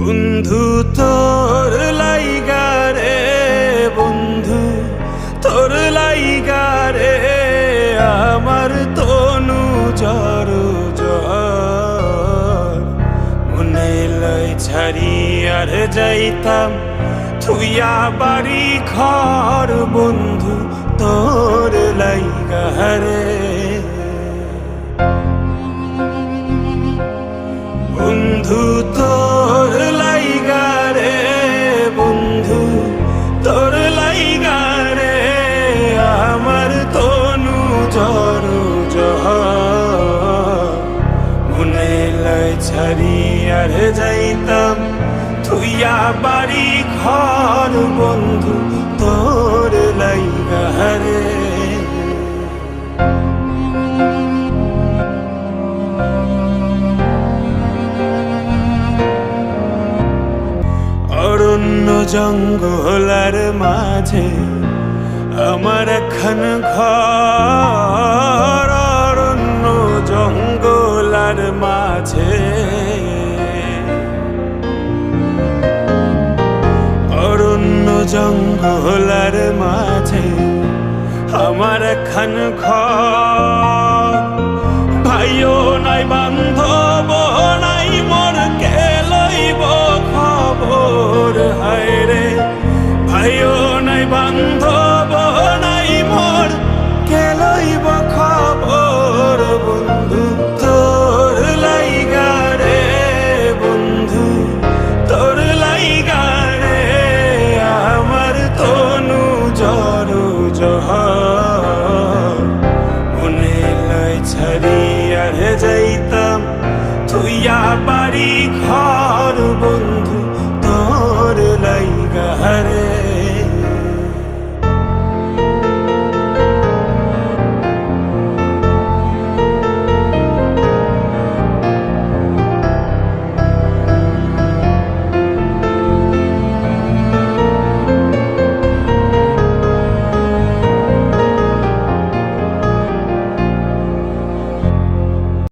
বন্ধু, তোর লাইগারে বন্ধু, তোর লাইগারে আমার তনু জর মনে লাই ছাড়ি আর যাইতাম, থুইয়া বাড়ি ঘর, বন্ধু, তোর লাইগারে বন্ধু আর যাইতাম থুইয়া বাড়ি ঘর, বন্ধু, তোর লাইগারে অরণ্য জঙ্গলার মাঝে আমার এখন ঘর, অরণ্য জঙ্গলার মাঝে। জঙ্গলার মাঝে আমার খান ঘর। ভাইও নাই বান্ধব নাই, মোর কে লইব খবর হায় রে ভাইও জহর। মনে লাই ছাড়ি আর যাইতাম থুইয়া বাড়ি ঘর।